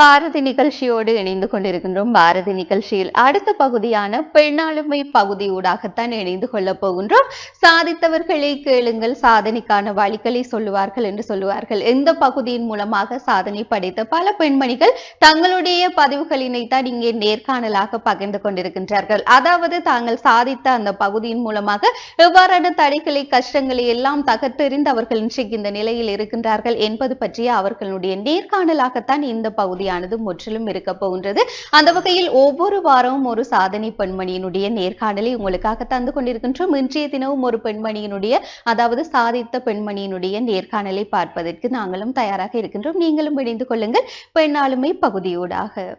பாரதி நிகழ்ச்சியோடு இணைந்து கொண்டிருக்கின்றோம். பாரதி நிகழ்ச்சியில் அடுத்த பகுதியான பெண்ணாளுமை பகுதியூடாகத்தான் இணைந்து கொள்ளப் போகின்றோம். சாதித்தவர்களை கேளுங்கள் சாதனைக்கான வழிகளை சொல்லுவார்கள் என்று சொல்லுவார்கள். இந்த பகுதியின் மூலமாக சாதனை படைத்த பல பெண்மணிகள் தங்களுடைய பதிவுகளினை தான் இங்கே நேர்காணலாக பகிர்ந்து கொண்டிருக்கின்றார்கள். அதாவது தாங்கள் சாதித்த அந்த பகுதியின் மூலமாக எவ்வாறான தடைகளை கஷ்டங்களை எல்லாம் தகர்த்தெறிந்து அவர்கள் இன்றைக்கு இந்த நிலையில் இருக்கின்றார்கள் என்பது பற்றிய அவர்களுடைய நேர்காணலாகத்தான் இந்த பகுதி பகுதியானது முற்றிலும் இருக்க போகின்றது. அந்த வகையில் ஒவ்வொரு வாரமும் ஒரு சாதனை பெண்மணியினுடைய நேர்காணலை உங்களுக்காக தந்து கொண்டிருக்கின்றோம். இன்றைய தினமும் ஒரு பெண்மணியினுடைய அதாவது சாதித்த பெண்மணியினுடைய நேர்காணலை பார்ப்பதற்கு நாங்களும் தயாராக இருக்கின்றோம். நீங்களும் இணைந்து கொள்ளுங்கள். பெண்ணாளுமை பகுதியூடாக.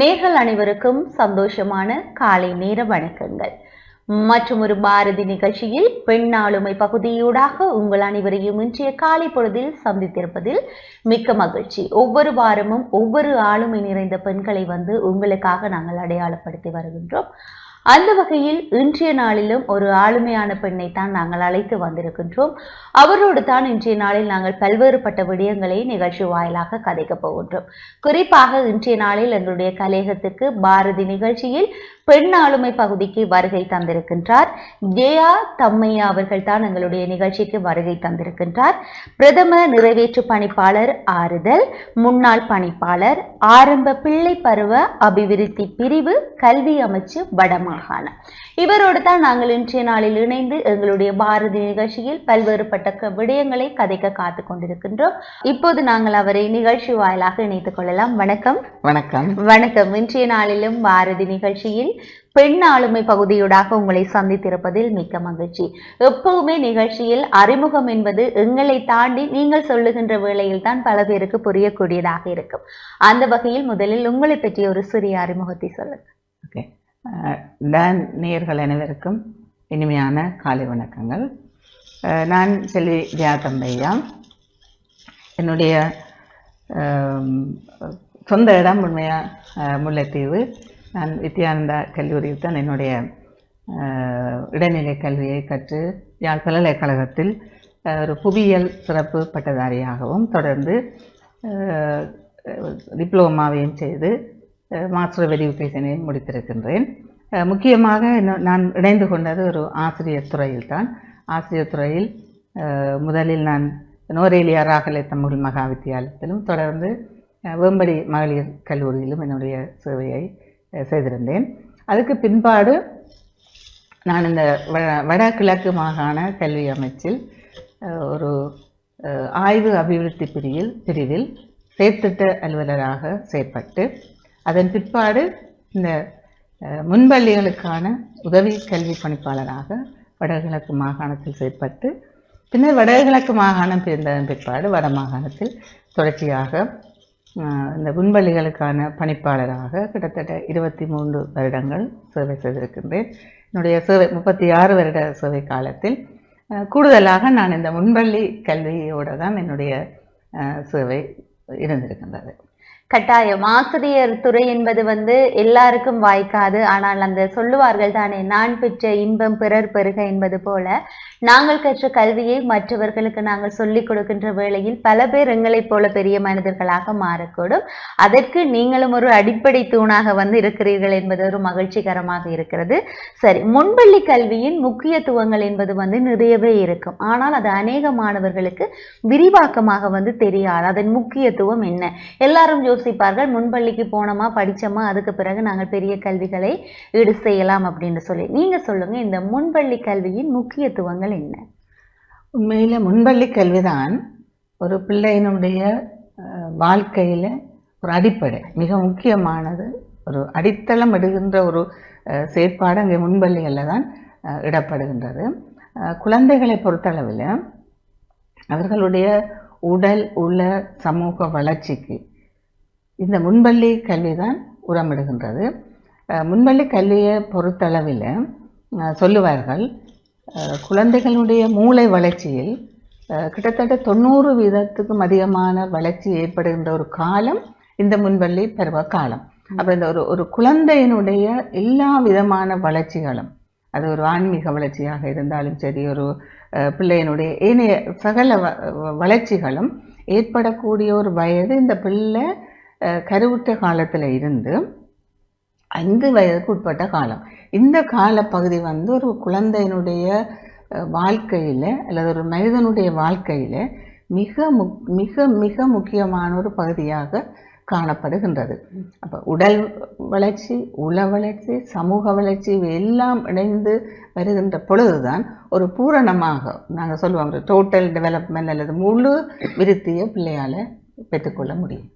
நேர்கள் அனைவருக்கும் சந்தோஷமான காலை நேர வணக்கங்கள். மற்றும் ஒரு பாரதி நிகழ்ச்சியில் பெண் ஆளுமை பகுதியூடாக உங்கள் அனைவரையும் இன்றைய காலை பொழுதில் சந்தித்திருப்பதில் மிக்க மகிழ்ச்சி. ஒவ்வொரு வாரமும் ஒவ்வொரு ஆளுமை நிறைந்த பெண்களை வந்து உங்களுக்காக நாங்கள் அடையாளப்படுத்தி வருகின்றோம். அந்த வகையில் இன்றைய நாளிலும் ஒரு ஆளுமையான பெண்ணை தான் நாங்கள் அழைத்து வந்திருக்கின்றோம். அவரோடு தான் இன்றைய நாளில் நாங்கள் பல்வேறுபட்ட விடயங்களை நிகழ்ச்சி வாயிலாக கதைக்கப் போகின்றோம். குறிப்பாக இன்றைய நாளில் எங்களுடைய கலையகத்துக்கு பாரதி நிகழ்ச்சியில் பெண் ஆளுமை பகுதிக்கு வருகை தந்திருக்கின்றார். ஜெயா தம்மையா அவர்கள் தான் எங்களுடைய நிகழ்ச்சிக்கு வருகை தந்திருக்கின்றார். பிரதம நிறைவேற்று பணிப்பாளர் ஆறுதல் முன்னாள் பணிப்பாளர் ஆரம்ப பிள்ளை பருவ அபிவிருத்தி பிரிவு கல்வி அமைச்சு வடமா வடமாகாணம் இவரோடு தான் நாங்கள் இன்றைய நாளில் இணைந்து எங்களுடைய பாரதி நிகழ்ச்சியில் பல்வேறுபட்ட விடயங்களை கதைக்க காத்து கொண்டிருக்கின்றோம். இப்போது நாங்கள் அவரை நிகழ்ச்சி வாயிலாக இணைத்துக் கொள்ளலாம். வணக்கம். வணக்கம். வணக்கம். இன்றைய நாளிலும் பாரதி நிகழ்ச்சியில் பெண் ஆளுமை பகுதியூடாக உங்களை சந்தித்திருப்பதில் மிக்க மகிழ்ச்சி. எப்பவுமே நிகழ்ச்சியில் அறிமுகம் என்பது எங்களை தாண்டி நீங்கள் சொல்லுகின்ற வேளையில் தான் பல பேருக்கு புரியக்கூடியதாக இருக்கும். அந்த வகையில் முதலில் உங்களை பற்றிய ஒரு சிறிய அறிமுகத்தை சொல்லுங்க. ஓகே டான் நேயர்கள் அனைவருக்கும் இனிமையான காலை வணக்கங்கள். நான் செல்வி ஜெயாதம்பையா. என்னுடைய சொந்த இடம் உண்மையாக முல்லைத்தீவு. நான் வித்யானந்தா கல்லூரியில் தான் என்னுடைய இடைநிலை கல்வியை கற்று யாழ் பல்கலைக்கழகத்தில் ஒரு புவியியல் சிறப்பு பட்டதாரியாகவும் தொடர்ந்து டிப்ளோமாவையும் செய்து மாஸ்டர் வெரிஃபிகேஷனையும் முடித்திருக்கின்றேன். முக்கியமாக நான் இணைந்து கொண்டது ஒரு ஆசிரியர் துறையில் தான். ஆசிரியர் துறையில் முதலில் நான் நோரேலியா ராகலை தமிழ் மகா வித்தியாலயத்திலும் தொடர்ந்து வேம்படி மகளிர் கல்லூரியிலும் என்னுடைய சேவையை செய்திருந்தேன். அதுக்கு பின்பாடு நான் இந்த வடகிழக்கு மாகாண கல்வி அமைச்சில் ஒரு ஆய்வு அபிவிருத்தி பிரிவில் பிரிவில் செயற்திட்ட அலுவலராக செயற்பட்டு அதன் பிற்பாடு இந்த முன்பள்ளிகளுக்கான உதவி கல்வி பணிப்பாளராக வடகிழக்கு மாகாணத்தில் செயற்பட்டு பின்னர் வடகிழக்கு மாகாணம் பிரிந்ததன் பிற்பாடு வட மாகாணத்தில் தொடர்ச்சியாக இந்த முன்பள்ளிகளுக்கான பணிப்பாளராக கிட்டத்தட்ட இருபத்தி மூன்று வருடங்கள் சேவை செய்திருக்கின்றேன். என்னுடைய சேவை முப்பத்தி ஆறு வருட சேவை காலத்தில் கூடுதலாக நான் இந்த முன்பள்ளி கல்வியோடு தான் என்னுடைய சேவை இருந்திருக்கின்றது கட்டாயம். ஆசிரியர் துறை என்பது வந்து எல்லாருக்கும் வாய்க்காது. ஆனால் அந்த சொல்லுவார்கள் தானே நான் பெற்ற இன்பம் பிறர் பெறுக என்பது போல நாங்கள் கற்ற கல்வியை மற்றவர்களுக்கு நாங்கள் சொல்லிக் கொடுக்கின்ற வேளையில் பல பேர் எங்களைப் போல பெரிய மனிதர்களாக மாறக்கூடும். அதற்கு நீங்களும் ஒரு அடிப்படை தூணாக வந்து இருக்கிறீர்கள் என்பது ஒரு மகிழ்ச்சிகரமாக இருக்கிறது. சரி முன்பள்ளி கல்வியின் முக்கியத்துவங்கள் என்பது வந்து நிறையவே இருக்கும். ஆனால் அது அநேக மாணவர்களுக்கு விரிவாக்கமாக வந்து தெரியாது. அதன் முக்கியத்துவம் என்ன? எல்லாரும் யோசிப்பார்கள் முன்பள்ளிக்கு போனோமா படிச்சோமா அதுக்கு பிறகு நாங்கள் பெரிய கல்விகளை ஈடு செய்யலாம் அப்படின்னு சொல்லி. நீங்க சொல்லுங்க இந்த முன்பள்ளி கல்வியின் முக்கியத்துவங்கள் என்ன? உண்மையில் முன்பள்ளி கல்விதான் ஒரு பிள்ளையினுடைய வாழ்க்கையில் வாழ்க்கையில ஒரு அடிப்படை மிக முக்கியமானது. ஒரு அடித்தளம் இடுகின்ற ஒரு அஹ், செயற்பாடு அங்கே முன்பள்ளிகளில் தான் அஹ், இடப்படுகின்றது. அஹ், குழந்தைகளை பொறுத்தளவில் அவர்களுடைய உடல் உள்ள சமூக வளர்ச்சிக்கு இந்த முன்பள்ளி கல்வி தான் உரமிடுகின்றது. முன்பள்ளி கல்வியை பொறுத்தளவில் சொல்லுவார்கள் குழந்தைகளுடைய மூளை வளர்ச்சியில் கிட்டத்தட்ட தொண்ணூறு வீதத்துக்கும் அதிகமான வளர்ச்சி ஏற்படுகின்ற ஒரு காலம் இந்த முன்பள்ளி பருவ காலம். அப்போ இந்த ஒரு ஒரு குழந்தையினுடைய எல்லா விதமான வளர்ச்சிகளும் அது ஒரு ஆன்மீக வளர்ச்சியாக இருந்தாலும் சரி ஒரு பிள்ளையினுடைய ஏனைய சகல வ- வ- வளர்ச்சிகளும் ஏற்படக்கூடிய ஒரு வயது இந்த பிள்ளை கருவுற்ற காலத்தில் இருந்து ஐந்து வயதுக்கு உட்பட்ட காலம். இந்த காலப்பகுதி வந்து ஒரு குழந்தையினுடைய வாழ்க்கையில் அல்லது ஒரு மனிதனுடைய வாழ்க்கையில் மிக முக் மிக மிக முக்கியமான ஒரு பகுதியாக காணப்படுகின்றது. அப்போ உடல் வளர்ச்சி உள வளர்ச்சி சமூக வளர்ச்சி இவை எல்லாம் இணைந்து வருகின்ற பொழுதுதான் ஒரு பூரணமாக நாங்கள் சொல்லுவோம். ஒரு டோட்டல் டெவலப்மெண்ட் அல்லது முழு விருத்தியை பிள்ளையால் பெற்றுக்கொள்ள முடியும்.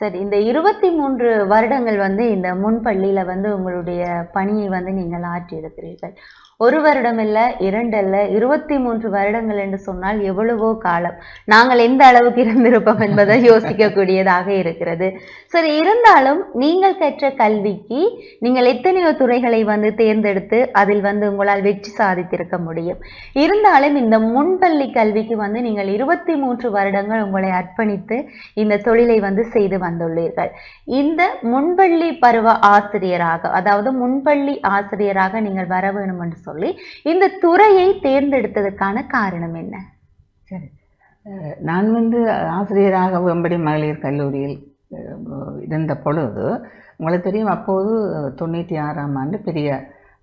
சரி இந்த இருபத்தி மூன்று வருடங்கள் வந்து இந்த முன்பள்ளியில வந்து உங்களுடைய பணியை வந்து நீங்கள் ஆற்றியிருக்கிறீர்கள். ஒரு வருடம் இல்ல இரண்டு அல்ல இருபத்தி மூன்று வருடங்கள் என்று சொன்னால் எவ்வளவோ காலம். நாங்கள் எந்த அளவுக்கு இருந்திருப்போம் என்பதை யோசிக்கக்கூடியதாக இருக்கிறது. சரி இருந்தாலும் நீங்கள் கற்ற கல்விக்கு நீங்கள் எத்தனையோ துறைகளை வந்து தேர்ந்தெடுத்து அதில் வந்து உங்களால் வெற்றி சாதித்திருக்க முடியும். இருந்தாலும் இந்த முன்பள்ளி கல்விக்கு வந்து நீங்கள் இருபத்தி மூன்று வருடங்கள் உங்களை அர்ப்பணித்து இந்த தொழிலை வந்து செய்து வந்துள்ளீர்கள். இந்த முன்பள்ளி பருவ ஆசிரியராக அதாவது முன்பள்ளி ஆசிரியராக நீங்கள் வர வேணும் என்று சொல்லி இந்த துறையை தேர்ந்தெடுத்ததற்கான காரணம் என்ன? சரி. நான் வந்து ஆசிரியராக வெம்படி மகளிர் கல்லூரியில் இருந்த பொழுது உங்களுக்கு தெரியும் அப்போது தொண்ணூற்றி ஆறாம் ஆண்டு பெரிய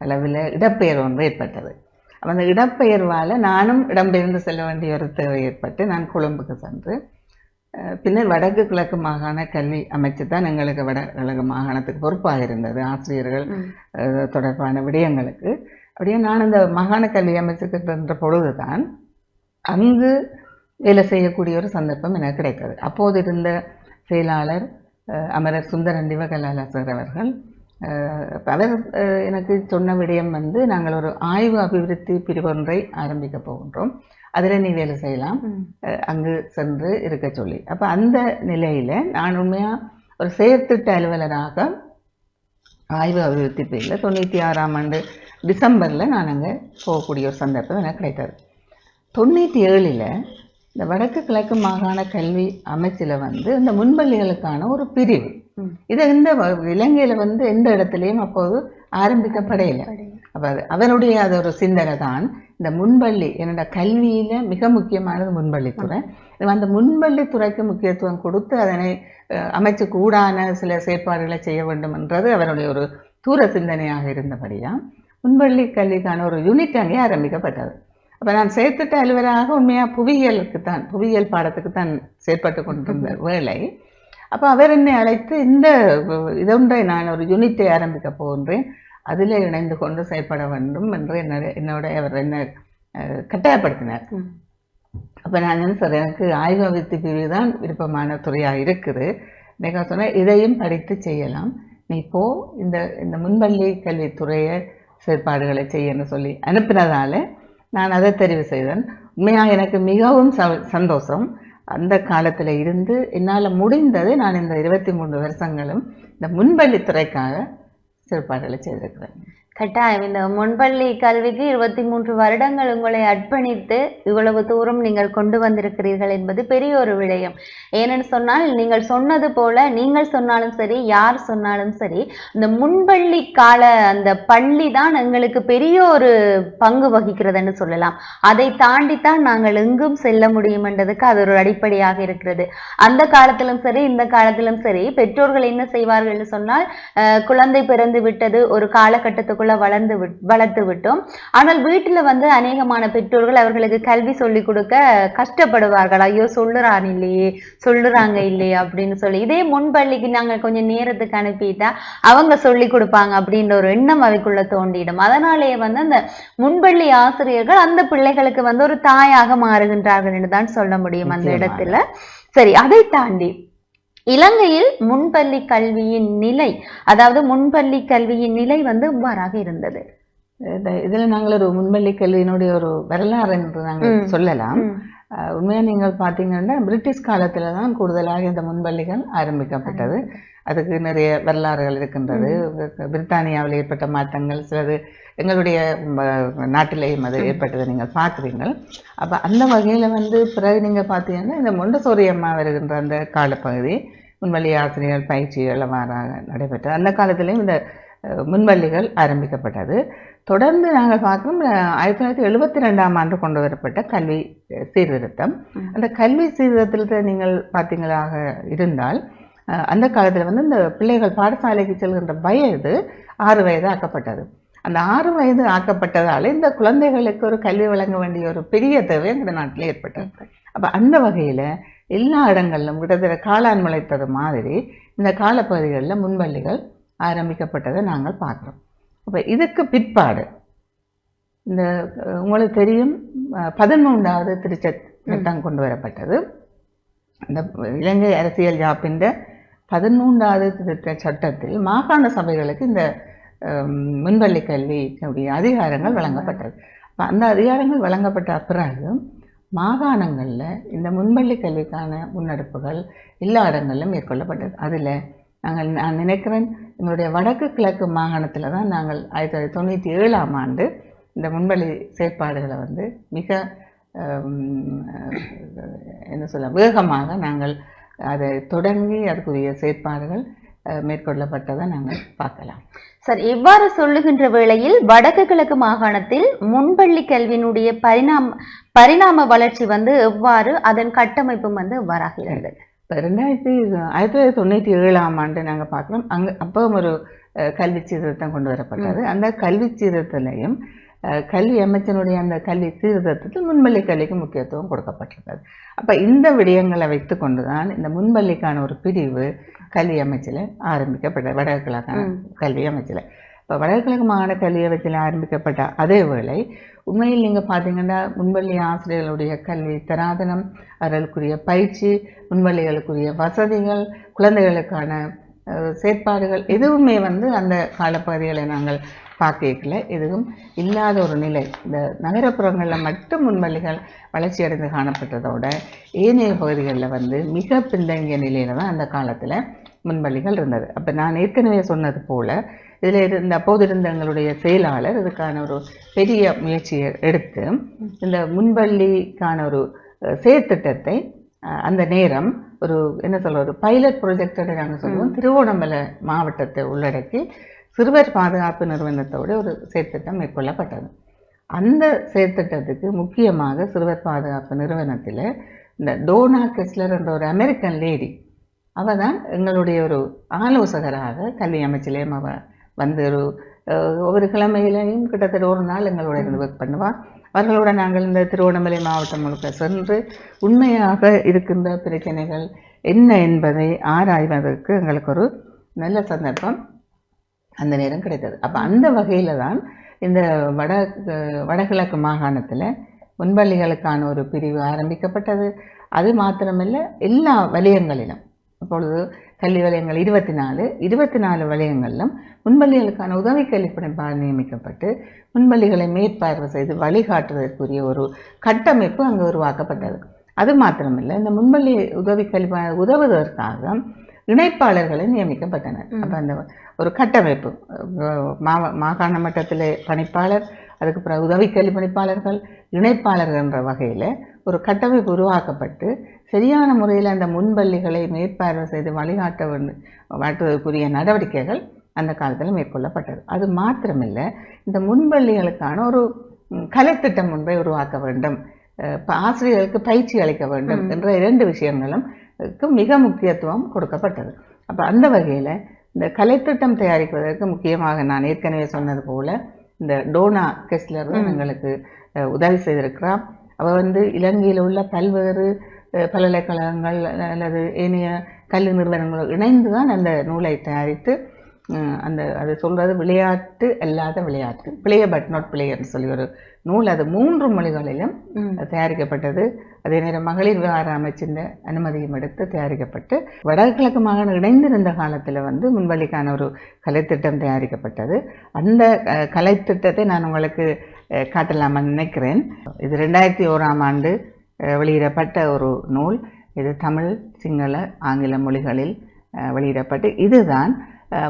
அளவில் இடப்பெயர்வு ஒன்று ஏற்பட்டது. அந்த இடப்பெயர்வால் நானும் இடம்பெயர்ந்து செல்ல வேண்டிய ஒரு தேவை ஏற்பட்டு நான் கொழும்புக்கு சென்று பின்னர் வடக்கு கிழக்கு மாகாண கல்வி அமைச்சு தான் எங்களுக்கு வடகிழக்கு மாகாணத்துக்கு பொறுப்பாக இருந்தது. ஆசிரியர்கள் தொடர்பான விடயங்களுக்கு. அப்படியே நான் இந்த மாகாண கல்வி அமைச்சுக்கு சென்ற பொழுதுதான் அங்கு வேலை செய்யக்கூடிய ஒரு சந்தர்ப்பம் எனக்கு கிடைத்தது. அப்போது இருந்த செயலாளர் அமரர் சுந்தரன் திவகலாசர் அவர்கள் அவர் அஹ், எனக்கு சொன்ன விடயம் வந்து நாங்கள் ஒரு ஆய்வு அபிவிருத்தி பிரிவு ஒன்றை ஆரம்பிக்க போகின்றோம். அதில் நீ வேலை செய்யலாம். அங்கு சென்று இருக்க சொல்லி. அப்போ அந்த நிலையில் நான் உண்மையாக ஒரு செயற்திட்ட அலுவலராக ஆய்வு அபிவிருத்தி பிரிவில் தொண்ணூற்றி ஆறாம் ஆண்டு டிசம்பரில் நான் அங்கே போகக்கூடிய ஒரு சந்தர்ப்பம் எனக்கு கிடைத்தது. தொண்ணூற்றி ஏழில் இந்த வடக்கு கிழக்கு மாகாண கல்வி அமைச்சில் வந்து இந்த முன்பள்ளிகளுக்கான ஒரு பிரிவு. இது இந்த இலங்கையில வந்து எந்த இடத்துலையும் அப்போது ஆரம்பிக்கப்படையில. அப்போ அது அவருடைய அது ஒரு சிந்தனை தான். இந்த முன்பள்ளி என்னோட கல்வியில மிக முக்கியமானது முன்பள்ளித்துறை அந்த முன்பள்ளி துறைக்கு முக்கியத்துவம் கொடுத்து அதனை அஹ், அமைச்சுக்கு ஊடான சில செயற்பாடுகளை செய்ய வேண்டும் என்றது அவருடைய ஒரு தூர சிந்தனையாக இருந்தபடியா முன்பள்ளி கல்விக்கான ஒரு யூனிட் அங்கே ஆரம்பிக்கப்பட்டது. அப்போ நான் செயற்திட்ட அலுவலராக உண்மையாக புவியியலுக்கு தான் புவியியல் பாடத்துக்கு தான் செயற்பட்டு கொண்டிருந்த வேளை. அப்போ அவர் என்னை அழைத்து இந்த இதொன்றை நான் ஒரு யூனிட்டை ஆரம்பிக்க போகின்றேன் அதில் இணைந்து கொண்டு செயல்பட வேண்டும் என்று என்னோட என்னோட அவர் என்ன கட்டாயப்படுத்தினார். அப்போ நான் என்ன சார் எனக்கு ஆய்வு அபிவிருத்தி பிரிவு தான் விருப்பமான துறையாக இருக்குது. நீங்கள் சொன்னேன் இதையும் படித்து செய்யலாம். நீ போ இந்த இந்த முன்பள்ளி கல்வித்துறையை செயற்பாடுகளை செய்யன்னு சொல்லி அனுப்பினதால நான் அதை தெரிவு செய்தேன். உண்மையாக எனக்கு மிகவும் ச- சந்தோஷம். அந்த காலத்தில் இருந்து என்னால் முடிந்தது நான் இந்த இருபத்தி மூன்று வருஷங்களும் இந்த முன்பள்ளித்துறைக்காக செயற்பாடுகளை செய்திருக்கிறேன். கட்டாயம். இந்த முன்பள்ளி கல்விக்கு இருபத்தி மூன்று வருடங்கள் உங்களை அர்ப்பணித்து இவ்வளவு தூரம் நீங்கள் கொண்டு வந்திருக்கிறீர்கள் என்பது பெரிய ஒரு விடயம். ஏனென்னு சொன்னால் நீங்கள் சொன்னது போல நீங்கள் சொன்னாலும் சரி யார் சொன்னாலும் சரி இந்த முன்பள்ளி கால அந்த பள்ளி தான் எங்களுக்கு பெரிய ஒரு பங்கு வகிக்கிறதுன்னு சொல்லலாம். அதை தாண்டித்தான் நாங்கள் எங்கும் செல்ல முடியும் என்றதுக்கு அது ஒரு அடிப்படையாக இருக்கிறது. அந்த காலத்திலும் சரி இந்த காலத்திலும் சரி பெற்றோர்கள் என்ன செய்வார்கள்னு சொன்னால் குழந்தை பிறந்து விட்டது ஒரு காலகட்டத்துக்கு காலகட்டத்துக்குள்ள வளர்ந்து வளர்த்து விட்டோம். ஆனால் வீட்டுல வந்து அநேகமான பெற்றோர்கள் அவர்களுக்கு கல்வி சொல்லி கொடுக்க கஷ்டப்படுவார்கள். ஐயோ சொல்லுறான் இல்லையே சொல்லுறாங்க இல்லையே அப்படின்னு சொல்லி. இதே முன்பள்ளிக்கு நாங்க கொஞ்சம் நேரத்துக்கு அனுப்பிட்டா அவங்க சொல்லி கொடுப்பாங்க அப்படின்ற ஒரு எண்ணம் அவைக்குள்ள தோண்டிடும் அதனாலேயே வந்து அந்த முன்பள்ளி ஆசிரியர்கள் அந்த பிள்ளைகளுக்கு வந்து ஒரு தாயாக மாறுகின்றார்கள் என்று தான் சொல்ல முடியும் அந்த. இடத்துல. சரி அதை தாண்டி இலங்கையில் முன்பள்ளி கல்வியின் நிலை அதாவது முன்பள்ளி கல்வியின் நிலை வந்து இவ்வாறாக இருந்தது. இதுல நாங்கள் ஒரு முன்பள்ளி கல்வியினுடைய ஒரு வரலாறு என்று நாங்கள். சொல்லலாம். ம். அஹ் உண்மையா நீங்கள் பார்த்தீங்கன்னா பிரிட்டிஷ் காலத்துல தான் கூடுதலாக இந்த முன்பள்ளிகள் ஆரம்பிக்கப்பட்டது. அதுக்கு நிறைய வரலாறுகள் இருக்கின்றது. பிரித்தானியாவில் ஏற்பட்ட மாற்றங்கள் சிலது எங்களுடைய நாட்டிலேயும் அது ஏற்பட்டதை நீங்கள் பார்க்குறீங்கள் அப்போ அந்த வகையில் வந்து பிறகு நீங்கள் பார்த்தீங்கன்னா இந்த மொண்டசோரி அம்மா வருகின்ற அந்த காலப்பகுதி முன்வழி ஆசிரியர் பயிற்சிகள் அவ்வாறாக நடைபெற்றது அந்த காலத்திலையும் இந்த முன்வள்ளிகள் ஆரம்பிக்கப்பட்டது. தொடர்ந்து நாங்கள் பார்க்கிறோம் அஹ், ஆயிரத்தி தொள்ளாயிரத்தி எழுபத்தி ரெண்டாம் ஆண்டு கொண்டு வரப்பட்ட கல்வி சீர்திருத்தம். அந்த கல்வி சீர்திருத்தத்தில் நீங்கள் பார்த்தீங்களாக இருந்தால் அந்த காலத்தில் வந்து இந்த பிள்ளைகள் பாடசாலைக்கு செல்கின்ற வயது ஆறு வயது ஆக்கப்பட்டது. அந்த ஆறு வயது ஆக்கப்பட்டதால் இந்த குழந்தைகளுக்கு ஒரு கல்வி வழங்க வேண்டிய ஒரு பெரிய தேவை இந்த நாட்டில் ஏற்பட்டது. அப்போ அந்த வகையில் எல்லா இடங்களிலும் கிட்டத்தட்ட காளான் முளைத்தது மாதிரி இந்த காலப்பகுதிகளில் முன்பள்ளிகள் ஆரம்பிக்கப்பட்டதை நாங்கள் பார்க்குறோம். அப்போ இதுக்கு பிற்பாடு இந்த உங்களுக்கு தெரியும் பதிமூன்றாவது பதிமூன்றாவது திருச்சட்டம் கொண்டு வரப்பட்டது. இந்த இலங்கை அரசியல் ஜாப்பின் பதிமூன்றாவது திருத்த சட்டத்தில் மாகாண சபைகளுக்கு இந்த முன்பள்ளி கல்வியினுடைய அதிகாரங்கள் வழங்கப்பட்டது. அப்போ அந்த அதிகாரங்கள் வழங்கப்பட்ட பிறகு மாகாணங்களில் இந்த முன்பள்ளி கல்விக்கான முன்னெடுப்புகள் எல்லா இடங்களிலும் மேற்கொள்ளப்பட்டது. அதில் நாங்கள் நான் நினைக்கிறேன் எங்களுடைய வடக்கு கிழக்கு மாகாணத்தில் தான் நாங்கள் ஆயிரத்தி தொள்ளாயிரத்தி தொண்ணூற்றி ஏழாம் ஆண்டு இந்த முன்பள்ளி செயற்பாடுகளை வந்து மிக என்ன சொல்ல வேகமாக நாங்கள் அதை தொடங்கி அதுக்குரிய செயற்பாடுகள் மேற்கொள்ளப்பட்டதை நாங்கள் பார்க்கலாம். சார் இவ்வாறு சொல்லுகின்ற வேளையில் வடக்கு கிழக்கு மாகாணத்தில் முன்பள்ளி கல்வியினுடைய பரிணாம பரிணாம வளர்ச்சி வந்து எவ்வாறு அதன் கட்டமைப்பும் வந்து எவ்வாறாகிறது? ரெண்டாயிரத்தி ஆயிரத்தி தொள்ளாயிரத்தி தொண்ணூற்றி ஏழாம் ஆண்டு நாங்கள் பார்க்குறோம். அங்கே அப்போ ஒரு கல்வி சீர்திருத்தம் கொண்டு வரப்பட்டது. அந்த கல்வி சீர்திருத்தத்திலையும் கல்வி அமைச்சனுடைய அந்த கல்வி சீர்திருத்தத்தில் முன்பள்ளி கல்விக்கு முக்கியத்துவம் கொடுக்கப்பட்டிருந்தது. அப்போ இந்த விடயங்களை வைத்து கொண்டு தான் இந்த முன்பள்ளிக்கான ஒரு பிரிவு கல்வி அமைச்சில் ஆரம்பிக்கப்பட்டது. வடக்கு கிழக்கான ம். கல்வி அமைச்சில். இப்போ வடகிழக்கு மாகாண கல்வியகத்தில் ஆரம்பிக்கப்பட்ட அதே வேளை உண்மையில் நீங்கள் பார்த்தீங்கன்னா முன்பள்ளி ஆசிரியர்களுடைய கல்வி தராதனம் அவர்களுக்குரிய பயிற்சி முன்பள்ளிகளுக்குரிய வசதிகள் குழந்தைகளுக்கான செயற்பாடுகள் எதுவுமே வந்து அந்த காலப்பகுதிகளை நாங்கள் பார்க்கல எதுவும் இல்லாத ஒரு நிலை. இந்த நகரப்புறங்களில் மட்டும் முன்பள்ளிகள் வளர்ச்சியடைந்து காணப்பட்டதோட ஏனைய பகுதிகளில் வந்து மிக பின்தங்கிய நிலையில் தான் அந்த காலத்தில் முன்பள்ளிகள் இருந்தது. அப்போ நான் ஏற்கனவே சொன்னது போல் இதில் இருந்த அப்போது இருந்த எங்களுடைய செயலாளர் இதுக்கான ஒரு பெரிய முயற்சியை எடுத்து இந்த முன்பள்ளிக்கான ஒரு செயற்திட்டத்தை அந்த நேரம் ஒரு என்ன சொல்றது பைலட் ப்ரொஜெக்டோட நாங்கள் சொல்லுவோம். திருவோணமலை மாவட்டத்தை உள்ளடக்கி சிறுவர் பாதுகாப்பு நிறுவனத்தோடு ஒரு செயற்திட்டம் மேற்கொள்ளப்பட்டது. அந்த செயற்திட்டத்துக்கு முக்கியமாக சிறுவர் பாதுகாப்பு நிறுவனத்தில் இந்த டோனா கெஸ்லர் என்ற ஒரு அமெரிக்கன் லேடி அவ தான் எங்களுடைய ஒரு ஆலோசகராக கல்வி அமைச்சிலேயும் அவ வந்து ஒரு ஒவ்வொரு கிழமையிலையும் கிட்டத்தட்ட ஒரு நாள் எங்களோட இருந்து ஒர்க் பண்ணுவாள் அவர்களோட நாங்கள் இந்த திருவண்ணாமலை மாவட்டம் முழுக்க சென்று உண்மையாக இருக்கின்ற பிரச்சனைகள் என்ன என்பதை ஆராய்வதற்கு எங்களுக்கு ஒரு நல்ல சந்தர்ப்பம் அந்த நேரம் கிடைத்தது. அப்போ அந்த வகையில் தான் இந்த வட வடகிழக்கு மாகாணத்தில் முன்பள்ளிகளுக்கான ஒரு பிரிவு ஆரம்பிக்கப்பட்டது. அது மாத்திரமல்ல எல்லா வலயங்களிலும். அப்பொழுது கல்வி வலயங்கள் இருபத்தி நாலு இருபத்தி நாலு வலயங்களிலும் முன்பள்ளிகளுக்கான உதவி கல்விப்பணிப்பாளர் நியமிக்கப்பட்டு முன்பள்ளிகளை மேற்பார்வை செய்து வழிகாட்டுவதற்குரிய ஒரு கட்டமைப்பு அங்கு உருவாக்கப்பட்டது. அது மாத்திரமில்லை இந்த முன்பள்ளி உதவி கல்வி உதவுவதற்காக இணைப்பாளர்களை நியமிக்கப்பட்டனர். அப்போ அந்த ஒரு கட்டமைப்பு மாவ மாகாண மட்டத்தில் பணிப்பாளர் அதுக்கு பிறகு உதவி கல்வி பணிப்பாளர்கள் இணைப்பாளர்கள் என்ற வகையில் ஒரு கட்டமைப்பு உருவாக்கப்பட்டு சரியான முறையில் அந்த முன்பள்ளிகளை மேற்பார்வை செய்து வழிகாட்ட வேண்டும் வாட்டுவதற்குரிய நடவடிக்கைகள் அந்த காலத்தில் மேற்கொள்ளப்பட்டது. அது மாத்திரமில்லை இந்த முன்பள்ளிகளுக்கான ஒரு கலைத்திட்டம் ஒன்றை உருவாக்க வேண்டும் ஆசிரியர்களுக்கு பயிற்சி அளிக்க வேண்டும் என்ற இரண்டு விஷயங்களும் மிக முக்கியத்துவம் கொடுக்கப்பட்டது. அப்போ அந்த வகையில் இந்த கலைத்திட்டம் தயாரிப்பதற்கு முக்கியமாக நான் ஏற்கனவே சொன்னது போல இந்த டோனா கெஸ்லர் தான் எங்களுக்கு உதவி செய்திருக்கிறார். அவ வந்து இலங்கையில் உள்ள பல்வேறு பல்கலைக்கழகங்கள் அல்லது ஏனைய கல்வி நிறுவனங்களோடு இணைந்து தான் அந்த நூலை தயாரித்து அந்த அது சொல்றது விளையாட்டு அல்லாத விளையாட்டு. பிளே பட் நாட் பிளேயர்னு சொல்லி ஒரு நூல். அது மூன்று மொழிகளிலும். தயாரிக்கப்பட்டது. அதே நேரம் மகளிர் விவகார அமைச்சின் அனுமதியும் எடுத்து தயாரிக்கப்பட்டு வடகிழக்கு மாகாணம் இணைந்திருந்த காலத்தில் வந்து முன்வழிக்கான ஒரு கலைத்திட்டம் தயாரிக்கப்பட்டது. அந்த கலைத்திட்டத்தை நான் உங்களுக்கு காட்டலாம்னு நினைக்கிறேன். இது ரெண்டாயிரத்தி ஓராம் ஆண்டு வெளியிடப்பட்ட ஒரு நூல். இது தமிழ் சிங்கள ஆங்கில மொழிகளில் வெளியிடப்பட்டு இதுதான்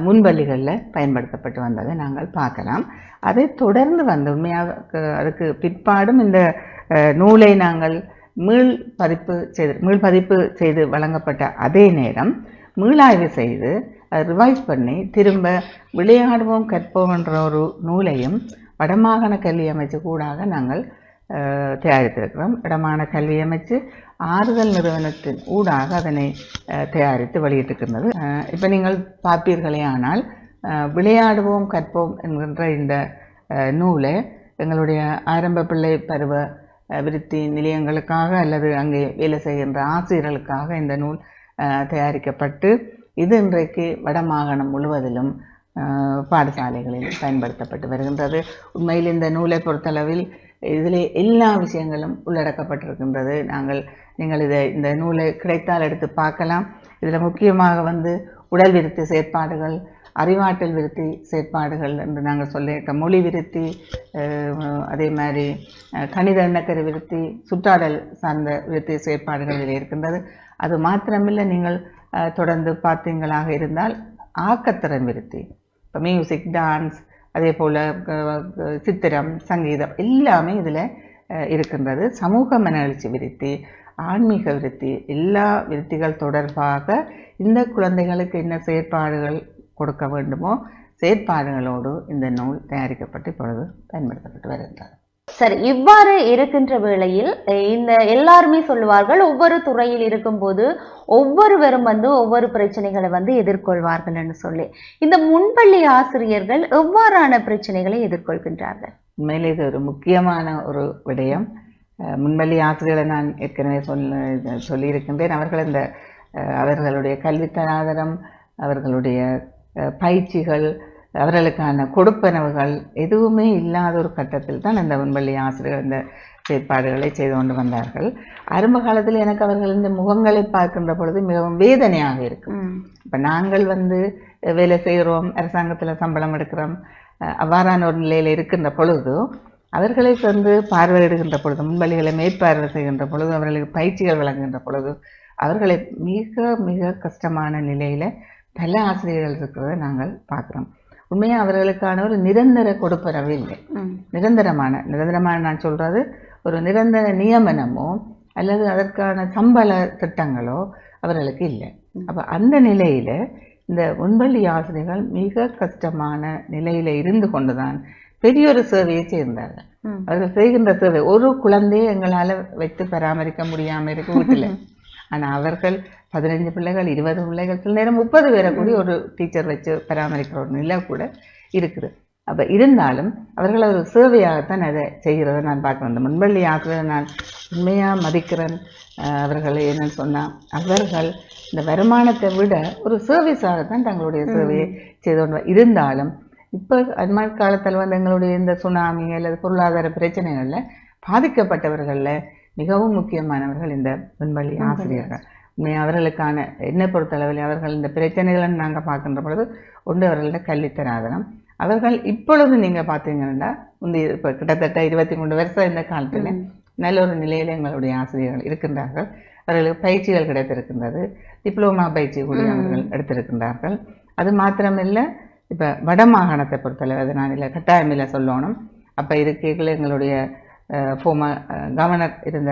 முன்பள்ளிகளில் பயன்படுத்தப்பட்டு வந்ததை நாங்கள் பார்க்கலாம். அதை தொடர்ந்து வந்து உண்மையாக அதுக்கு பிற்பாடும் இந்த நூலை நாங்கள் மீள் பதிப்பு செய்து மீள் பதிப்பு செய்து வழங்கப்பட்ட அதே நேரம் மீளாய்வு செய்து ரிவைஸ் பண்ணி திரும்ப விளையாடுவோம் கற்போம் என்ற ஒரு நூலையும் வடமாகாண கல்வி அமைச்சு கூடாக நாங்கள் தயாரித்திருக்கிறோம். இடமான கல்வி அமைச்சு ஆறுதல் நிறுவனத்தின் ஊடாக அதனை தயாரித்து வெளியிட்டிருக்கின்றது. இப்போ நீங்கள் பார்ப்பீர்களே ஆனால் விளையாடுவோம் கற்போம் என்கின்ற இந்த நூலை எங்களுடைய ஆரம்ப பிள்ளை பருவ விருத்தி நிலையங்களுக்காக அல்லது அங்கே வேலை செய்கின்ற ஆசிரியர்களுக்காக இந்த நூல் தயாரிக்கப்பட்டு இது இன்றைக்கு வடமாகாணம் முழுவதிலும் பாடசாலைகளில் பயன்படுத்தப்பட்டு வருகின்றது. உண்மையில் இந்த நூலை பொறுத்தளவில் இதில் எல்லா விஷயங்களும் உள்ளடக்கப்பட்டிருக்கின்றது. நாங்கள் நீங்கள் இதை இந்த நூலை கிடைத்தால் எடுத்து பார்க்கலாம். இதில் முக்கியமாக வந்து உடல் விருத்தி செயற்பாடுகள் அறிவாற்றல் விருத்தி செயற்பாடுகள் என்று நாங்கள் சொல்லியிருக்க மொழி விருத்தி அதே மாதிரி கணித எண்ணக்கரு விருத்தி சுற்றாடல் சார்ந்த விருத்தி செயற்பாடுகள் இதில் இருக்கின்றது. அது மாத்திரமில்லை நீங்கள் தொடர்ந்து பார்த்தீங்களாக இருந்தால் ஆக்கத்திறன் விருத்தி. இப்போ மியூசிக் டான்ஸ் அதே போல் சித்திரம் சங்கீதம் எல்லாமே இதில் இருக்கின்றது சமூக மனஎழுச்சி விருத்தி ஆன்மீக விருத்தி எல்லா விருத்திகள் தொடர்பாக இந்த குழந்தைகளுக்கு என்ன செயற்பாடுகள் கொடுக்க வேண்டுமோ செயற்பாடுகளோடு இந்த நூல் தயாரிக்கப்பட்டு இப்பொழுது பயன்படுத்தப்பட்டு வருகின்றது சரி இவ்வாறு இருக்கின்ற வேளையில் இந்த எல்லாருமே சொல்லுவார்கள் ஒவ்வொரு துறையில் இருக்கும்போது ஒவ்வொருவரும் வந்து ஒவ்வொரு பிரச்சனைகளை வந்து எதிர்கொள்வார்கள் என்று சொல்லி. இந்த முன்பள்ளி ஆசிரியர்கள் எவ்வாறான பிரச்சனைகளை எதிர்கொள்கின்றார்கள்? உண்மையிலே இது ஒரு முக்கியமான ஒரு விடயம். முன்பள்ளி ஆசிரியர்களை நான் ஏற்கனவே சொல் சொல்லியிருக்கின்றேன். அவர்கள் இந்த அஹ், அவர்களுடைய கல்வி தராதரம் அவர்களுடைய அஹ், பயிற்சிகள் அவர்களுக்கான கொடுப்பனவுகள் எதுவுமே இல்லாத ஒரு கட்டத்தில் தான் இந்த முன்வழி ஆசிரியர்கள் இந்த செயற்பாடுகளை செய்து கொண்டு வந்தார்கள். ஆரம்ப காலத்தில் எனக்கு அவர்கள் இந்த முகங்களை பார்க்கின்ற பொழுது மிகவும் வேதனையாக இருக்கும். இப்போ நாங்கள் வந்து வேலை செய்கிறோம் அரசாங்கத்தில் சம்பளம் எடுக்கிறோம் அவ்வாறான ஒரு நிலையில் இருக்கின்ற பொழுது அவர்களை வந்து பார்வையிடுகின்ற பொழுது முன்வழிகளை மேற்பார்வை செய்கின்ற பொழுது அவர்களுக்கு பயிற்சிகள் வழங்குகின்ற பொழுது அவர்களை மிக மிக கஷ்டமான நிலையில் பல ஆசிரியர்கள் இருக்கிறத நாங்கள் பார்க்குறோம். உண்மையாக அவர்களுக்கான ஒரு நிரந்தர கொடுப்பனவு இல்லை. நிரந்தரமான நிரந்தரமான நான் சொல்றது ஒரு நிரந்தர நியமனமோ அல்லது அதற்கான சம்பள திட்டங்களோ அவர்களுக்கு இல்லை. அப்போ அந்த நிலையில இந்த முன்பள்ளி ஆசிரியர்கள் மிக கஷ்டமான நிலையில இருந்து கொண்டுதான் பெரிய ஒரு சேவையை செய்தார்கள் ம். அவர்கள் செய்கின்ற சேவை ஒரு குழந்தையை எங்களால வைத்து பராமரிக்க முடியாம இருக்கு வீட்டுல. ஆனா அவர்கள் பதினஞ்சு பிள்ளைகள் இருபது பிள்ளைகள் சில நேரம் முப்பது பேரை கூட ஒரு டீச்சர் வச்சு பராமரிக்கிற ஒரு நிலை கூட இருக்குது. அப்ப இருந்தாலும் அவர்கள் ஒரு சேவையாகத்தான் அதை செய்கிறத நான் பார்க்க வந்தேன் முன்பள்ளி ஆசிரியர் நான் உண்மையா மதிக்கிறேன் அவர்களை என்னன்னு சொன்னா அவர்கள் இந்த வருமானத்தை விட ஒரு சர்வீஸாகத்தான் தங்களுடைய சேவையை செய்து கொண்டு இருந்தாலும் இப்போ அண்மை காலத்தில் வந்து எங்களுடைய இந்த சுனாமி அல்லது பொருளாதார பிரச்சனைகள்ல பாதிக்கப்பட்டவர்கள்ல மிகவும் முக்கியமானவர்கள் இந்த முன்வழி ஆசிரியர்கள். உண்மையா அவர்களுக்கான என்னை பொறுத்தளவில் அவர்கள் இந்த பிரச்சனைகளை நாங்கள் பார்க்கின்ற பொழுது ஒன்று அவர்களோட கல்வித்தராதனம் அவர்கள் இப்பொழுது நீங்க பார்த்தீங்கன்னா இந்த இப்போ கிட்டத்தட்ட இருபத்தி மூணு வருஷம் இந்த காலத்துல நல்ல ஒரு நிலையில் எங்களுடைய ஆசிரியர்கள் இருக்கின்றார்கள். அவர்களுக்கு பயிற்சிகள் கிடைத்திருக்கின்றது. டிப்ளோமா பயிற்சி கூட அவர்கள் எடுத்திருக்கின்றார்கள். அது மாத்திரமில்லை இப்போ வடமாகாணத்தை பொறுத்தளவு அது நான் இல்லை கட்டாயமில்லை சொல்லணும். அப்போ இருக்கைகள் எங்களுடைய போம கவர்னர் இருந்த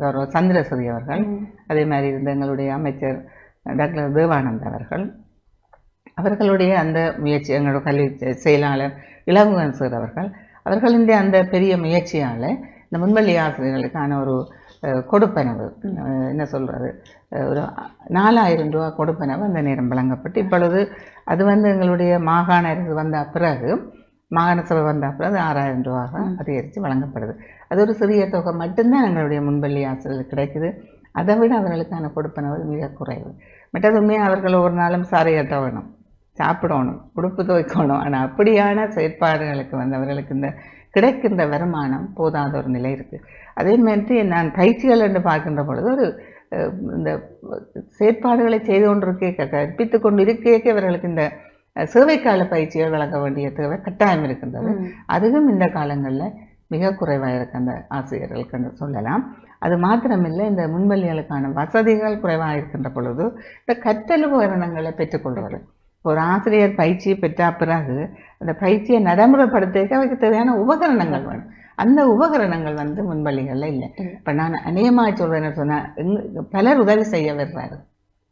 கௌரவ சந்திரசூரி அவர்கள். அதே மாதிரி இருந்த எங்களுடைய அமைச்சர் டாக்டர் தேவானந்த் அவர்கள். அவர்களுடைய அந்த முயற்சி எங்களோட கல்வி செயலாளர் இளங்குவன் சார் அவர்கள். அவர்களின் அந்த பெரிய முயற்சியால் இந்த முன்வழி ஆசிரியர்களுக்கான ஒரு கொடுப்பனவு என்ன சொல்றது அஹ், ஒரு நாலாயிரம் ரூபா கொடுப்பனவு அந்த நேரம் வழங்கப்பட்டு இப்பொழுது அது வந்து எங்களுடைய மாகாண அரசு வந்த பிறகு மாகாண சபை வந்த பிறகு ஆறாயிரம் ரூபாக அதிகரித்து வழங்கப்படுது. அது ஒரு சிறிய தொகை மட்டும்தான் எங்களுடைய முன்பள்ளி ஆசிரியர்களுக்கு கிடைக்குது. அதை விட அவர்களுக்கான கொடுப்பனவு மிக குறைவு. மற்றது உண்மையாக அவர்கள் ஒரு நாளும் சாரை கட்ட வேணும். சாப்பிடணும் உடுப்பு துவைக்கணும். ஆனால் அப்படியான செயற்பாடுகளுக்கு வந்து அவர்களுக்கு இந்த கிடைக்கின்ற வருமானம் போதாத ஒரு நிலை இருக்கு. அதே மாதிரி நான் பயிற்சிகள் என்று பார்க்கின்ற பொழுது ஒரு இந்த செயற்பாடுகளை செய்து கொண்டிருக்க கற்பித்து கொண்டு இருக்க அவர்களுக்கு இந்த சேவைக்கால பயிற்சிகள் வழங்க வேண்டிய தேவை கட்டாயம் இருக்கின்றது. அதுவும் இந்த காலங்களில் மிக குறைவாக இருக்கு அந்த ஆசிரியர்களுக்கு என்று சொல்லலாம். அது மாத்திரமில்லை இந்த முன்வழிகளுக்கான வசதிகள் குறைவாக இருக்கின்ற பொழுது இந்த கற்றல் உபகரணங்களை பெற்றுக்கொள்வது ஒரு ஆசிரியர் பயிற்சியை பெற்ற பிறகு அந்த பயிற்சியை நடைமுறைப்படுத்த அவருக்கு தேவையான உபகரணங்கள் வேணும். அந்த உபகரணங்கள் வந்து முன்வழிகளில் இல்லை. இப்போ நான் அநேகமாக சொல்றேன்னு சொன்னால் பலர் உதவி செய்ய வர்றாரு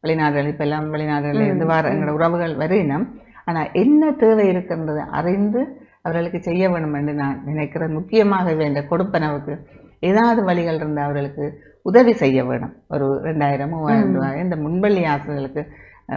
வெளிநாடுகள் இப்போ எல்லாம் வெளிநாடுகளில் இருந்து வர எங்களோட உறவுகள் வரையினம் ஆனால் என்ன தேவை இருக்கின்றதை அறிந்து அவர்களுக்கு செய்ய வேண்டும் என்று நான் நினைக்கிறேன். முக்கியமாக இந்த கொடுப்பனவுக்கு ஏதாவது வழிகள் இருந்தால் அவர்களுக்கு உதவி செய்ய வேணும். ஒரு ரெண்டாயிரம் மூவாயிரம் ரூபாய் இந்த முன்பள்ளி ஆசிரியர்களுக்கு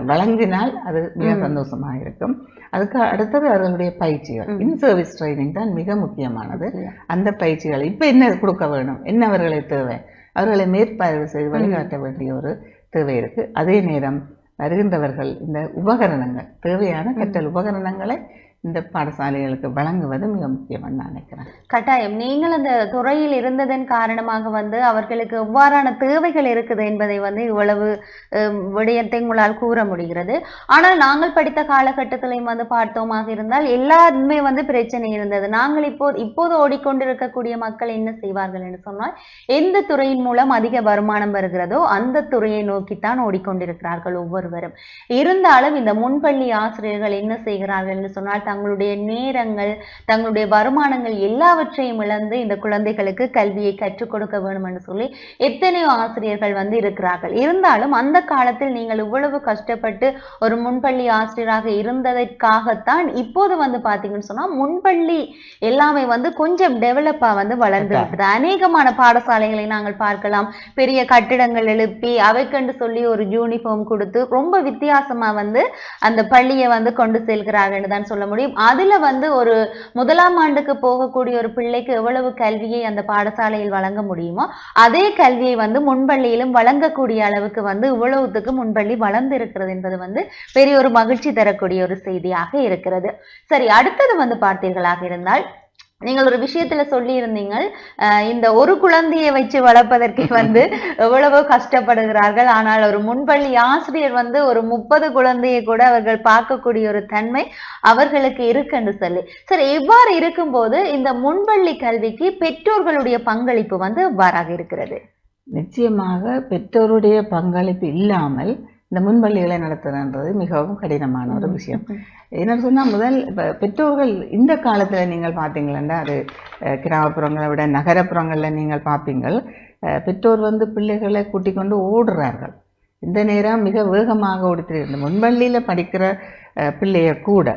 வழங்கினால் அது மிக சந்தோஷமாக இருக்கும். அதுக்கு அடுத்தது அவர்களுடைய பயிற்சிகள். இன் சர்வீஸ் ட்ரைனிங் தான் மிக முக்கியமானது. அந்த பயிற்சிகள் இப்போ என்ன கொடுக்க வேணும்? என்ன அவர்களை தேவை? அவர்களை மேற்பார்வை செய்து வழிகாட்ட வேண்டிய ஒரு தேவை இருக்கு. அதே நேரம் வருகின்றவர்கள் இந்த உபகரணங்கள் தேவையான கற்றல் உபகரணங்களை இந்த பாடசாலைகளுக்கு வழங்குவது மிக முக்கியம் நான் நினைக்கிறேன். கட்டாயம். நீங்கள் அந்த துறையில் இருந்ததன் காரணமாக வந்து அவர்களுக்கு எவ்வாறான தேவைகள் இருக்குது என்பதை வந்து இவ்வளவு விடயத்தை உங்களால் கூற முடிகிறது. ஆனால் நாங்கள் படித்த காலகட்டத்திலையும் வந்து பார்த்தோமாக இருந்தால் எல்லாருமே வந்து பிரச்சனை இருந்தது. நாங்கள் இப்போ இப்போது ஓடிக்கொண்டிருக்கக்கூடிய மக்கள் என்ன செய்வார்கள் என்று சொன்னால் எந்த துறையின் மூலம் அதிக வருமானம் வருகிறதோ அந்த துறையை நோக்கித்தான் ஓடிக்கொண்டிருக்கிறார்கள் ஒவ்வொருவரும். இருந்தாலும் இந்த முன்பள்ளி ஆசிரியர்கள் என்ன செய்கிறார்கள் என்று சொன்னால் தங்களுடைய நேரங்கள் தங்களுடைய வருமானங்கள் எல்லாவற்றையும் இழந்து இந்த குழந்தைகளுக்கு கல்வியை கற்றுக் கொடுக்க வேண்டும் என்று சொல்லி எத்தனையோ ஆசிரியர்கள் வந்து இருக்கிறார்கள். இருந்தாலும் அந்த காலத்தில் நீங்கள் இவ்வளவு கஷ்டப்பட்டு ஒரு முன்பள்ளி ஆசிரியராக இருந்ததற்காகத்தான் இப்போது வந்து பாத்தீங்கன்னு சொன்னா முன்பள்ளி எல்லாமே வந்து கொஞ்சம் டெவலப்பா வந்து வளர்ந்து விட்டது. அநேகமான பாடசாலைகளை நாங்கள் பார்க்கலாம். பெரிய கட்டிடங்கள் எழுப்பி அவைக்கென்று சொல்லி ஒரு யூனிஃபார்ம் கொடுத்து ரொம்ப வித்தியாசமா வந்து அந்த பள்ளியை வந்து கொண்டு செல்கிறார்கள் தான் சொல்ல முடியும். அதுல வந்து ஒரு முதலாம் ஆண்டுக்கு போகக்கூடிய ஒரு பிள்ளைக்கு எவ்வளவு கல்வியை அந்த பாடசாலையில் வழங்க முடியுமோ அதே கல்வியை வந்து முன்பள்ளியிலும் வழங்கக்கூடிய அளவுக்கு வந்து இவ்வளவுத்துக்கு முன்பள்ளி வளர்ந்து இருக்கிறது என்பது வந்து பெரிய ஒரு மகிழ்ச்சி தரக்கூடிய ஒரு செய்தியாக இருக்கிறது. சரி அடுத்தது வந்து பார்த்தீர்களாக இருந்தால் நீங்கள் ஒரு விஷயத்துல சொல்லி இருந்தீங்க இந்த ஒரு குழந்தையை வச்சு வளர்ப்பதற்கே வந்து எவ்வளவோ கஷ்டப்படுகிறார்கள். ஆனால் ஒரு முன்பள்ளி ஆசிரியர் வந்து ஒரு முப்பது குழந்தையை கூட அவர்கள் பார்க்கக்கூடிய ஒரு தன்மை அவர்களுக்கு இருக்குன்னு சொல்லி. சரி இவ்வாறு இருக்கும்போது இந்த முன்பள்ளி கல்விக்கு பெற்றோர்களுடைய பங்களிப்பு வந்து எவ்வாறாக இருக்கிறது? நிச்சயமாக பெற்றோருடைய பங்களிப்பு இல்லாமல் இந்த முன்பள்ளிகளை நடத்துறன்றது மிகவும் கடினமான ஒரு விஷயம். என்ன சொன்னால் முதல் இப்போ பெற்றோர்கள் இந்த காலத்தில் நீங்கள் பார்த்தீங்களா அது கிராமப்புறங்களை விட நகரப்புறங்களில் நீங்கள் பார்ப்பீங்கள் பெற்றோர் வந்து பிள்ளைகளை கூட்டிக் கொண்டு ஓடுறார்கள். இந்த நேரம் மிக வேகமாக ஓடித்திருக்கிறது. முன்பள்ளியில் படிக்கிற பிள்ளைய கூட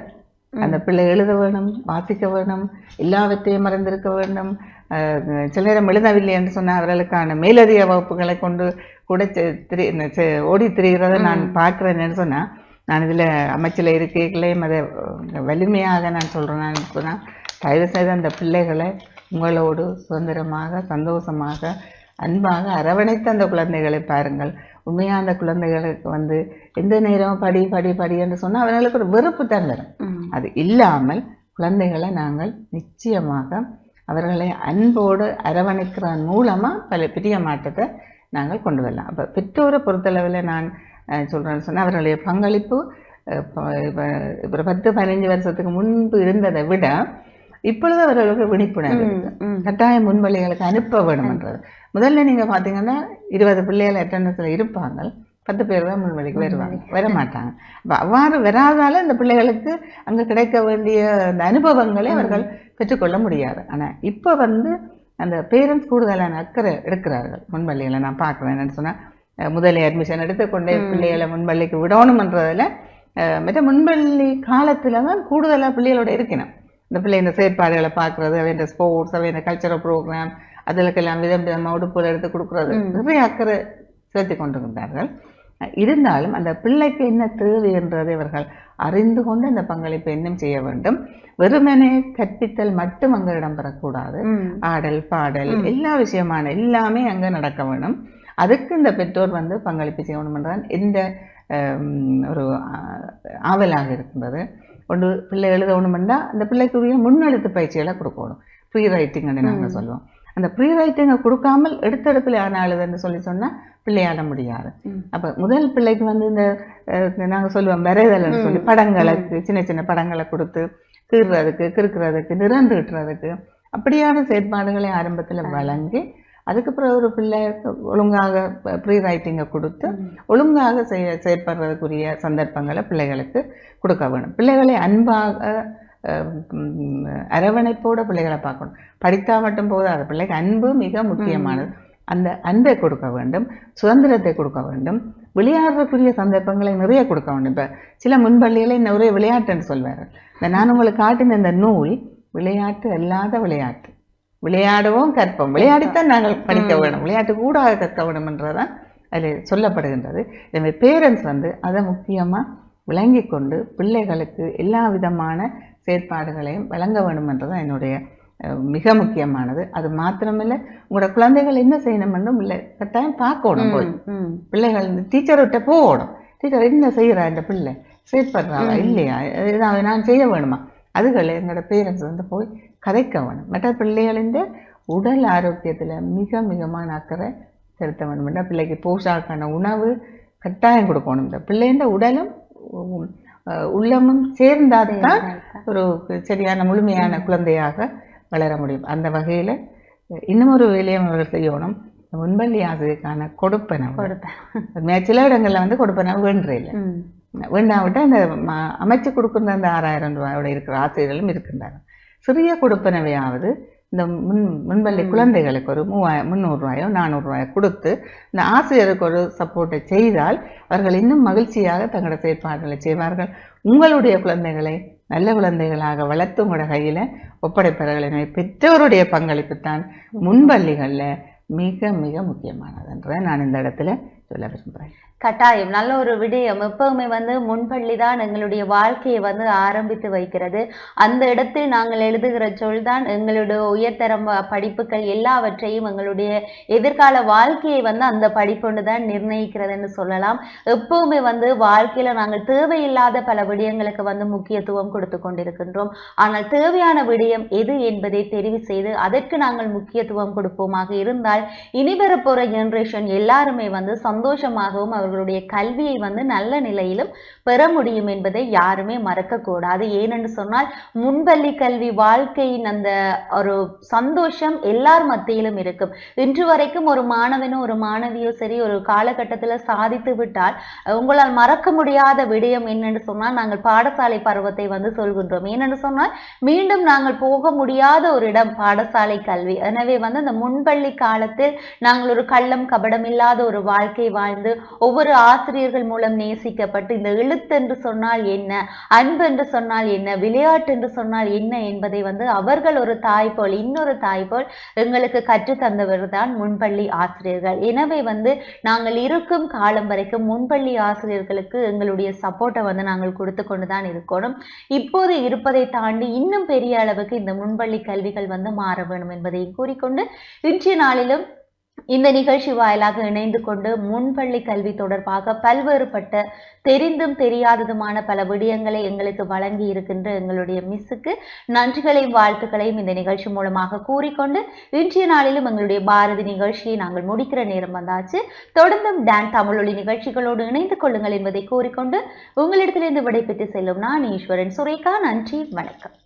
அந்த பிள்ளை எழுத வேணும் வாசிக்க வேணும் எல்லாவற்றையும் மறந்திருக்க வேண்டும். அஹ், சில நேரம் எழுதவில்லை என்று சொன்னால் அவர்களுக்கான மேலதிக வகுப்புகளை கொண்டு கூட ஓடி திரிகிறத நான் பார்க்குறேன்னு சொன்னால் நான் இதில் அமைச்சில் இருக்கைகளையும் அதை வலிமையாக நான் சொல்கிறேன்னு சொன்னால் தயவு செய்து அந்த பிள்ளைகளை உங்களோடு சுதந்திரமாக சந்தோஷமாக அன்பாக அரவணைத்து அந்த குழந்தைகளை பாருங்கள். உண்மையாக அந்த குழந்தைகளுக்கு வந்து எந்த நேரம் படி படி படி என்று சொன்னால் அவர்களுக்கு ஒரு வெறுப்பு தான் வரும். அது இல்லாமல் குழந்தைகளை நாங்கள் நிச்சயமாக அவர்களை அன்போடு அரவணைக்கிறதன் மூலமாக பல பெரிய மாற்றத்தை நாங்கள் கொண்டு வரலாம். அப்போ பெற்றோரை பொறுத்தளவில் நான் அஹ், சொல்றேன்னு சொன்னால் அவர்களுடைய பங்களிப்பு இப்ப இப்போ பத்து பதினஞ்சு வருஷத்துக்கு முன்பு இருந்ததை விட இப்பொழுது அவர்களுக்கு விழிப்புணர்வு இருக்கு. கட்டாய முன்வழிகளுக்கு அனுப்ப வேணும்ன்றது. முதல்ல நீங்க பாத்தீங்கன்னா இருபது பிள்ளைகள் அட்டண்டன்ஸ்ல இருப்பாங்க பத்து பேர் தான் முன்வழிக்கு வருவாங்க. வர மாட்டாங்க. அப்ப அவ்வாறு வராதால இந்த பிள்ளைகளுக்கு அங்க கிடைக்க வேண்டிய அந்த அனுபவங்களை அவர்கள் பெற்றுக்கொள்ள முடியாது. ஆனா இப்ப வந்து அந்த பேரண்ட்ஸ் கூடுதலான அக்கறை எடுக்கிறார்கள் முன்வழிகளை நான் பார்க்குறேன் என்னன்னு சொன்னா அஹ் முதலே அட்மிஷன் எடுத்து கொண்டே பிள்ளைகளை முன்பள்ளிக்கு விடணுமன்றதுல மற்ற முன்பள்ளி காலத்துல தான் கூடுதலா பிள்ளைகளோட இருக்கணும். இந்த பிள்ளை இந்த செயற்பாடுகளை பார்க்கறது அவை இந்த ஸ்போர்ட்ஸ் அவை இந்த கல்ச்சரல் ப்ரோக்ராம் அதுலக்கெல்லாம் விதம் விதமாக உடுப்புகள் எடுத்து கொடுக்கறது நிறைய அக்கறை செலுத்தி கொண்டிருந்தார்கள். இருந்தாலும் அந்த பிள்ளைக்கு என்ன தேவை என்றதை அவர்கள் அறிந்து கொண்டு அந்த பங்களிப்பை இன்னும் செய்ய வேண்டும். வெறுமனே கற்பித்தல் மட்டும் அங்கு இடம்பெறக்கூடாது ஆடல் பாடல் எல்லா விஷயமான எல்லாமே அங்க நடக்க வேணும். அதுக்கு இந்த பெற்றோர் வந்து பங்களிப்பு செய்யணும் என்றால் எந்த ஒரு ஆவலாக இருக்கின்றது. ஒன்று பிள்ளை எழுதணுமெண்டா அந்த பிள்ளைக்குரிய முன்னெழுத்து பயிற்சிகளை கொடுக்கணும். ப்ரீ ரைட்டிங்னு நாங்கள் சொல்லுவோம். அந்த ப்ரீ ரைட்டிங்கை கொடுக்காமல் எடுத்தெடுப்பில் ஆன எழுதுன்னு சொல்லி சொன்னா பிள்ளையாட முடியாது. அப்ப முதல் பிள்ளைக்கு வந்து இந்த அஹ், நாங்க சொல்லுவோம் வரைதல்னு சொல்லி படங்களுக்கு சின்ன சின்ன படங்களை கொடுத்து கீறுறதுக்கு கிறுக்கிறதுக்கு நிறந்து விட்டுறதுக்கு அப்படியான செயற்பாடுகளை ஆரம்பத்துல வழங்கி அதுக்கு பிறகு ஒரு பிள்ளை ஒழுங்காக ப்ரீ ரைட்டிங்கை கொடுத்து ஒழுங்காக செய்ய செயற்படுறதுக்குரிய சந்தர்ப்பங்களை பிள்ளைகளுக்கு கொடுக்க வேணும். பிள்ளைகளை அன்பாக அரவணைப்போட பிள்ளைகளை பார்க்கணும். படித்தா மட்டும் போதாது பிள்ளைக்கு அன்பு மிக முக்கியமானது. அந்த அன்பை கொடுக்க வேண்டும் சுதந்திரத்தை கொடுக்க வேண்டும் விளையாடுறதுக்குரிய சந்தர்ப்பங்களை நிறைய கொடுக்க வேண்டும். இப்போ சில முன்பள்ளிகளை நிறைய விளையாட்டுன்னு சொல்வாரு. இந்த நான் உங்களுக்கு காட்டின இந்த நூல் விளையாட்டு அல்லாத விளையாட்டு. விளையாடுவோம் கற்போம். விளையாடித்தான் நாங்கள் படிக்க. வேணும். விளையாட்டு கூடாக கற்க வேணும் என்றதான் அதில் சொல்லப்படுகின்றது. எனவே பேரண்ட்ஸ் வந்து அதை முக்கியமாக விளங்கி கொண்டு பிள்ளைகளுக்கு எல்லா விதமான செயற்பாடுகளையும் வழங்க வேண்டும் என்றதான் என்னுடைய மிக முக்கியமானது. அது மாத்திரமில்லை உங்களோட குழந்தைகள் என்ன செய்யணும்னு இல்லை. கட்டாயம் பார்க்கணும் போய். பிள்ளைகள் டீச்சர் விட்ட போகணும். டீச்சர் என்ன செய்கிறா இந்த பிள்ளை? செயற்படுறாளா. இல்லையா? நான் செய்ய வேணுமா? அதுகளை எங்களோட பேரண்ட்ஸ் வந்து போய் கதைக்க வேணும். மற்ற பிள்ளைகளின் உடல் ஆரோக்கியத்தில் மிக மிகமான அக்கறை செலுத்த வேணும். பிள்ளைக்கு போஷாக்கான உணவு கட்டாயம் கொடுக்கணும். இந்த பிள்ளைன்ற உடலும் உள்ளமும் சேர்ந்தாதான் ஒரு சரியான முழுமையான குழந்தையாக வளர முடியும். அந்த வகையில் இன்னும் ஒரு வேலையை அவர்கள் செய்யணும். முன்பள்ளி ஆசிரியருக்கான கொடுப்பனவு. கொடுப்பேன் சில இடங்கள்ல வந்து கொடுப்பனவு வேண்டே இல்லை ம். வேண்டாவிட்டு அந்த அமைச்சு கொடுக்கிற அந்த ஆறாயிரம் ரூபாயோட இருக்கிற ஆசிரியர்களும் இருக்கின்றாங்க சிறிய கொடுப்பனவையாவது இந்த முன் முன்பள்ளி. குழந்தைகளுக்கு ஒரு மூவாயிரம் முந்நூறுரூவாயோ நானூறுரூவாயோ கொடுத்து இந்த ஆசிரியருக்கு ஒரு சப்போர்ட்டை செய்தால் அவர்கள் இன்னும் மகிழ்ச்சியாக தங்களோட செயற்பாடுகளை செய்வார்கள் உங்களுடைய குழந்தைகளை நல்ல குழந்தைகளாக வளர்த்து உங்களோட கையில் ஒப்படைப்பார்கள் எனவே பெற்றோருடைய பங்களிப்பு தான் முன்பள்ளிகளில் மிக மிக முக்கியமானதுன்றதை நான் இந்த இடத்துல சொல்ல விரும்புகிறேன் கட்டாயம். நல்ல ஒரு விடயம். எப்பவுமே வந்து முன்பள்ளி தான் எங்களுடைய வாழ்க்கையை வந்து ஆரம்பித்து வைக்கிறது. அந்த இடத்தில் நாங்கள் எழுதுகிற சொல் தான் எங்களுடைய உயர்தரம் படிப்புகள் எல்லாவற்றையும் எங்களுடைய எதிர்கால வாழ்க்கையை வந்து அந்த படிப்பொண்டு தான் நிர்ணயிக்கிறதுன்னு சொல்லலாம். எப்பவுமே வந்து வாழ்க்கையில நாங்கள் தேவையில்லாத பல விடயங்களுக்கு வந்து முக்கியத்துவம் கொடுத்து கொண்டிருக்கின்றோம். ஆனால் தேவையான விடயம் எது என்பதை தெரிவு செய்து அதற்கு நாங்கள் முக்கியத்துவம் கொடுப்போமாக இருந்தால் இனி வரப்போற ஜெனரேஷன் எல்லாருமே வந்து சந்தோஷமாகவும் அவர்களுடைய கல்வியை வந்து நல்ல நிலையிலும் பெற முடியும் என்பதை யாருமே மறக்கக்கூடாது. ஏனென்று சொன்னால் முன்பள்ளி கல்வி வாழ்க்கையின் அந்த ஒரு சந்தோஷம் எல்லார் மத்தியிலும் இருக்கும். இன்று வரைக்கும் ஒரு மாணவனோ ஒரு மாணவியோ சரி ஒரு காலகட்டத்தில் சாதித்து விட்டால் உங்களால் மறக்க முடியாத விடயம் என்னென்று சொன்னால் நாங்கள் பாடசாலை பருவத்தை வந்து சொல்கின்றோம். ஏனென்று சொன்னால் மீண்டும் நாங்கள் போக முடியாத ஒரு இடம் பாடசாலை கல்வி. எனவே வந்து அந்த முன்பள்ளி காலத்தில் நாங்கள் ஒரு கள்ளம் கபடம் இல்லாத ஒரு வாழ்க்கை வாழ்ந்து ஒவ்வொரு ஆசிரியர்கள் மூலம் நேசிக்கப்பட்டு இந்த எழுத்து என்று சொன்னால் என்ன அன்பு என்று சொன்னால் என்ன விளையாட்டு என்று சொன்னால் என்ன என்பதை வந்து அவர்கள் ஒரு தாய் போல் இன்னொரு தாய் போல் எங்களுக்கு கற்றுத்தந்தவர் தான் முன்பள்ளி ஆசிரியர்கள். எனவே வந்து நாங்கள் இருக்கும் காலம் வரைக்கும் முன்பள்ளி ஆசிரியர்களுக்கு எங்களுடைய சப்போர்ட்டை வந்து நாங்கள் கொடுத்து கொண்டு தான் இருக்கணும். இப்போது இருப்பதை தாண்டி இன்னும் பெரிய அளவுக்கு இந்த முன்பள்ளி கல்விகள் வந்து மாற வேணும் என்பதையும் கூறிக்கொண்டு இன்றைய நாளிலும் இந்த நிகழ்ச்சி வாயிலாக இணைந்து கொண்டு முன்பள்ளி கல்வி தொடர்பாக பல்வேறுபட்ட தெரிந்தும் தெரியாததுமான பல விடயங்களை எங்களுக்கு வழங்கி இருக்கின்ற எங்களுடைய மிஸ்ஸுக்கு நன்றிகளையும் வாழ்த்துக்களையும் இந்த நிகழ்ச்சி மூலமாக கூறிக்கொண்டு இன்றைய நாளிலும் எங்களுடைய பாரதி நிகழ்ச்சியை நாங்கள் முடிக்கிற நேரம் வந்தாச்சு. தொடர்ந்தும் டான் தமிழொலி நிகழ்ச்சிகளோடு இணைந்து கொள்ளுங்கள் என்பதை கூறிக்கொண்டு உங்களிடத்திலிருந்து விடைபெற்று செல்லும் நான் ஈஸ்வரன். சுரேகா நன்றி வணக்கம்.